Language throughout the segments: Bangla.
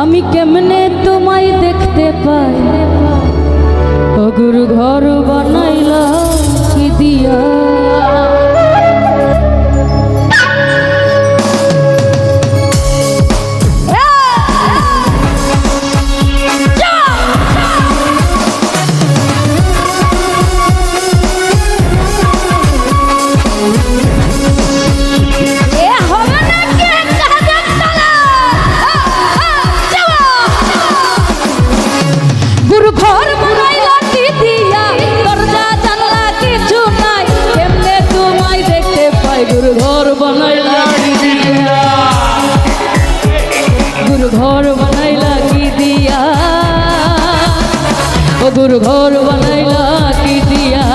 আমি কেমনে তোমায় দেখতে পাই? ও গুরু ঘর বানাইলা কি দিয়া? ঘর বানাইলা কি দিয়া, দরজা, জানলা কিছু নাই। কেমনে তোমায় দেখতে পাই? গুরু ঘর বানাইলা কি দিয়া। গুরু ঘর বানাইলা কি দিয়া। ও গুরু ঘর বানাইলা কি দিয়া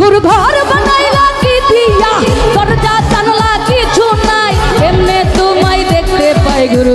গুরু ঘর দরজা, জানলা কিছু নাই। এমনে তোমায় দেখতে পাই? গুরু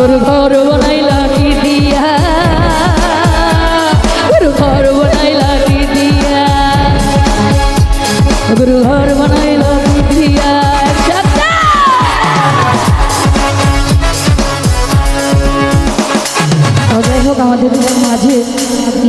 গুরু ঘর বানাইলা কি দিয়া? গুরু ঘর বানাইলা কি দিয়া? গুরু ঘর বানাইলা কি দিয়া? যাই আমাদের মাঝে